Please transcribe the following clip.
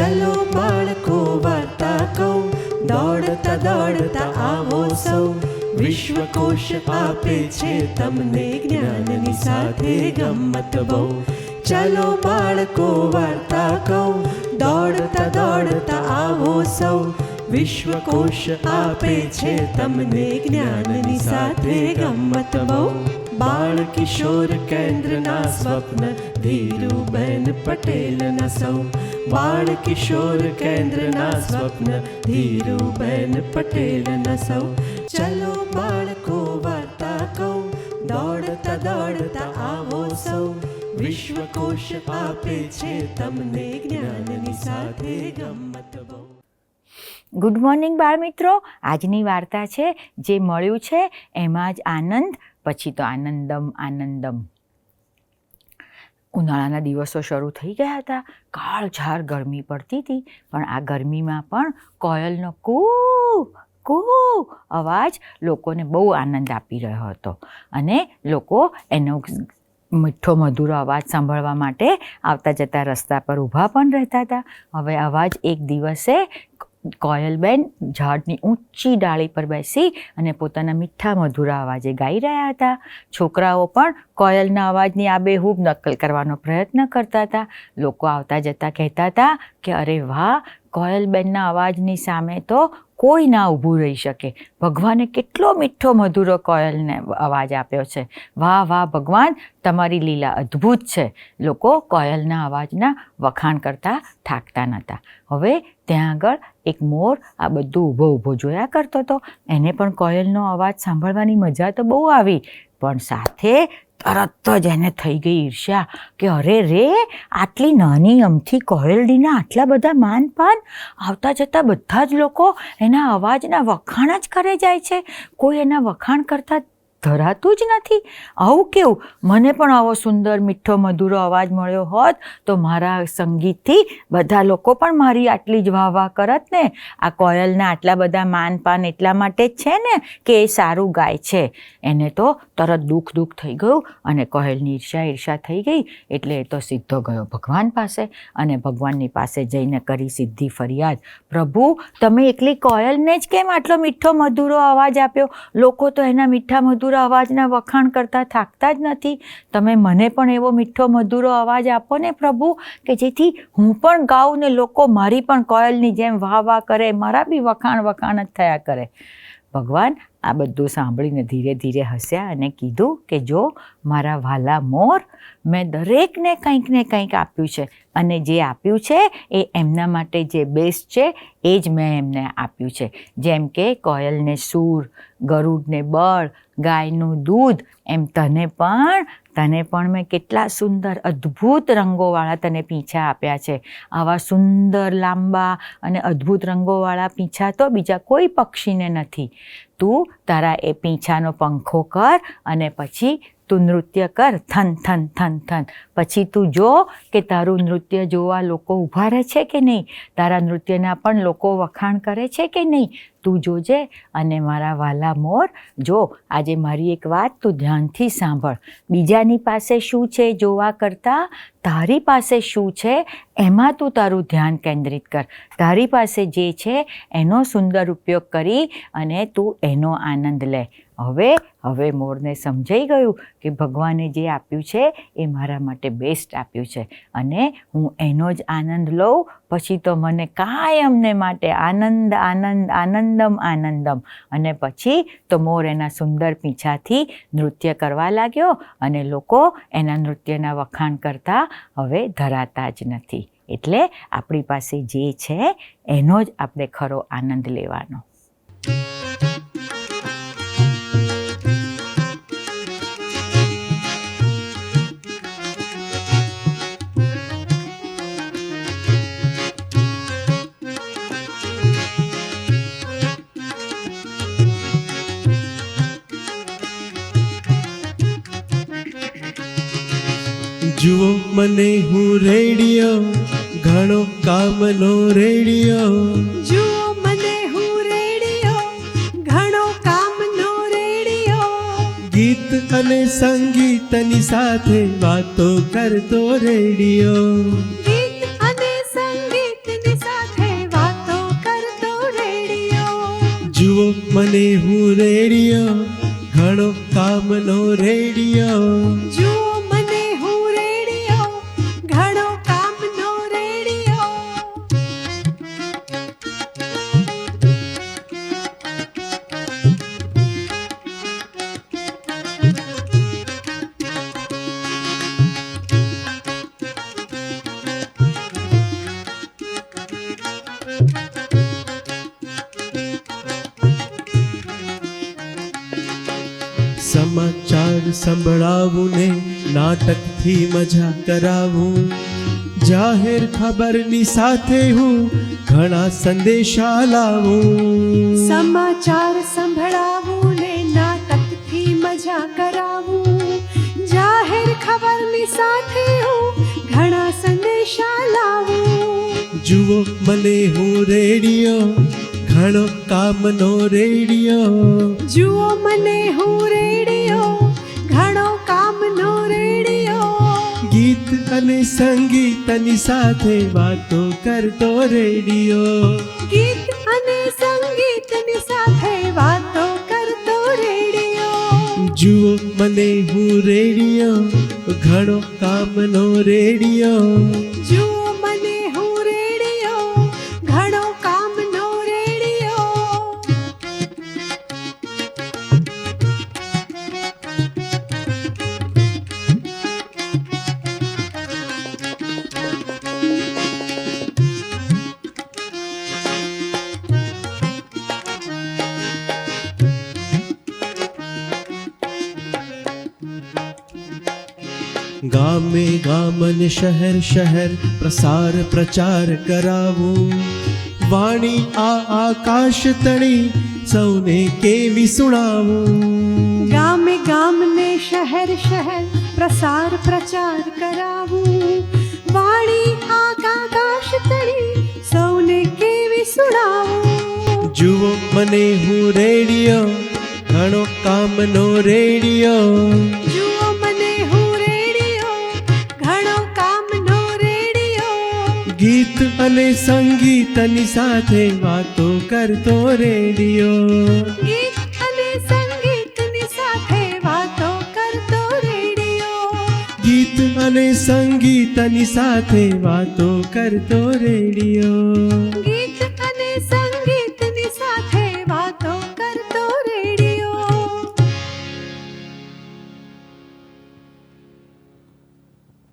ચલો બાળકો વાર્તા કહું. દોડતા દોડતા આવો સૌ. વિશ્વકોશ આપે છે તમને જ્ઞાનની સાથે ગમત બહુ. ચલો બાળકો વાર્તા કહું. દોડતા દોડતા આવો સૌ. વિશ્વકોશ આપે છે તમને જ્ઞાનની સાથે ગમત બહુ. બાળ કિશોર કેન્દ્રના સ્વપ્ન ધીરુબેન પટેલના સૌ બાળ કિશોર કેન્દ્રના સ્વપ્ન ધીરુબેન પટેલના સૌ ચલો બાળકો વાર્તા કહું દોડતા દોડતા આવો સૌ વિશ્વકોશ આપે છે તમને જ્ઞાનની સાથે ગમત બહુ ગુડ મોર્નિંગ બાળમિત્રો આજની વાર્તા છે, જે મળ્યું છે, એમાં જ આનંદ, પછી તો આનંદમ આનંદમ. ઉનાળાના દિવસો શરૂ થઈ ગયા હતા. કાળઝાર ગરમી પડતી હતી, પણ આ ગરમીમાં પણ કોયલનો કૂ કૂ, અવાજ લોકોને બહુ આનંદ આપી રહ્યો હતો. અને લોકો એનો મીઠો, મધુરો અવાજ સાંભળવા માટે આવતા જતા રસ્તા પર ઊભા પણ રહેતા હતા. હવે અવાજ એક દિવસે કોયલબેન ઝાડની ઊંચી ડાળી પર બેસી અને પોતાના મીઠા મધુરા અવાજે ગાઈ રહ્યા હતા. છોકરાઓ પણ કોયલના અવાજની આબેહૂબ નકલ કરવાનો પ્રયત્ન કરતા હતા. લોકો આવતા જતા કહેતા હતા કે, અરે વાહ કોયલબેનના અવાજની સામે તો કોઈ ના ઊભું રહી શકે. ભગવાને કેટલો મીઠો મધુરો કોયલને અવાજ આપ્યો છે. વાહ વાહ, ભગવાન, તમારી લીલા અદ્ભુત છે. લોકો કોયલના અવાજના વખાણ કરતા થાકતા નહોતા. હવે ત્યાં આગળ એક મોર આ બધું ઊભો ઊભો જોયા કરતો હતો એને પણ કોયલનો અવાજ સાંભળવાની મજા તો બહુ આવી. પણ સાથે તરત જ એને થઈ ગઈ ઈર્ષ્યા કે અરે રે, આટલી નાની અમથી કોયલડીના આટલા બધા માનપાન? આવતા જતાં બધા જ લોકો એના અવાજના વખાણ જ કરે જાય છે. કોઈ એના વખાણ કરતા ધરાતું જ નથી. આવું કેવું? મને પણ આવો સુંદર, મીઠો, મધુરો અવાજ મળ્યો હોત તો મારા સંગીતથી બધા લોકો પણ મારી આટલી જ વાહ વાહ કરત ને. આ કોયલના આટલા બધા માનપાન એટલા માટે જ છે ને કે એ સારું ગાય છે. એને તો તરત દુઃખ દુઃખ થઈ ગયું અને કોયલની ઈર્ષા ઈર્ષા થઈ ગઈ એટલે એ તો સીધો ગયો ભગવાન પાસે અને ભગવાનની પાસે જઈને કરી સીધી ફરિયાદ. પ્રભુ, તમે એકલી કોયલને જ કેમ આટલો મીઠો, મધુરો અવાજ આપ્યો? લોકો તો એના મીઠા, મધુર અવાજના વખાણ કરતા થાકતા જ નથી. તમે મને પણ એવો મીઠો મધુરો અવાજ આપો ને પ્રભુ, કે જેથી હું પણ ગાઉં ને લોકો મારી પણ કોયલની જેમ વાહ વાહ કરે, મારા બી વખાણ વખાણ જ થયા કરે. ભગવાન, આ બધું સાંભળીને ધીરે ધીરે હસ્યા અને કીધું કે જો મારા વાલા મોર, મેં દરેકને કંઈક ને કંઈક આપ્યું છે. અને જે આપ્યું છે એ એમના માટે જે બેસ્ટ છે, એ જ મેં એમને આપ્યું છે. જેમ કે કોયલને સૂર, ગરુડને બળ, ગાયનું દૂધ, એમ તને પણ તને પણ મેં કેટલા સુંદર, અદ્ભુત રંગોવાળા તને પીંછા આપ્યા છે. આવા સુંદર, લાંબા અને અદ્ભુત રંગોવાળા પીંછા તો બીજા કોઈ પક્ષીને નથી. તું તારા એ પીંછાનો પંખો કર અને પછી તું નૃત્ય કર, થન થન થન થન. પછી તું જો કે તારું નૃત્ય જોવા લોકો ઊભા રહે છે કે નહીં, તારા નૃત્યના પણ લોકો વખાણ કરે છે કે નહીં, તું જોજે અને મારા વાલા મોર, જો, આજે મારી એક વાત તું ધ્યાનથી સાંભળ. બીજાની પાસે શું છે જોવા કરતાં, તારી પાસે શું છે એમાં તું તારું ધ્યાન કેન્દ્રિત કર. તારી પાસે જે છે એનો સુંદર ઉપયોગ કરી અને તું એનો આનંદ લે. હવે હવે મોરને સમજાઈ ગયું કે ભગવાને જે આપ્યું છે એ મારા માટે બેસ્ટ આપ્યું છે. અને હું એનો જ આનંદ લઉં, પછી તો મને કાયમને માટે આનંદ આનંદ, આનંદમ આનંદમ. અને પછી તો મોર એના સુંદર પીંછાથી નૃત્ય કરવા લાગ્યો અને લોકો એના નૃત્યના વખાણ કરતા હવે ધરાતા જ નથી. એટલે આપણી પાસે જે છે એનો જ આપણે ખરો આનંદ લેવાનો. જુઓ મને હું રેડિયો ઘણો કામનો રેડિયો. જુઓ મને હું રેડિયો ઘણો કામનો રેડિયો. ગીત અને સંગીતની સાથે વાતો કરતો રેડિયો. ગીત મને હું રેડિયો ઘણો કામનો રેડિયો. જુઓ સમાચાર સંભળાવું ને નાટકથી મજા કરાવું જાહેર ખબરની સાથે હું ઘણા સંદેશા લાવું સમાચાર સંભળાવું ને નાટકથી મજા કરાવું જાહેર ખબરની સાથે હું ઘણા સંદેશા લાવું જુઓ મને હું રેડિયો ઘણો કામનો રેડિયો. જુઓ મને હું રેડિયો ઘણો કામનો રેડિયો. ગીત અને સંગીતની સાથે વાતો કરતો રેડિયો. ગીત અને સંગીતની સાથે વાતો કરતો રેડિયો. જુઓ મને હું રેડિયો ઘણો કામનો રેડિયો. જુઓ મને હું ગામે ગામન શહેર શહેર પ્રસાર પ્રચાર કરાવું. વાણી આ આકાશ તણી સૌને કેવી સુણાવું? ગામે ગામને શહેર શહેર પ્રસાર પ્રચાર કરાવું. વાણી આકાશ તણી સૌને કેવી સુણાવું? જુઓ મને હું રેડિયો ઘણો કામનો રેડિયો. અને સંગીતની સાથે વાતો કરતો રેડિયો. ગીત અને સંગીતની સાથે વાતો કરતો રેડિયો. ગીત અને સંગીતની સાથે વાતો કરતો રેડિયો.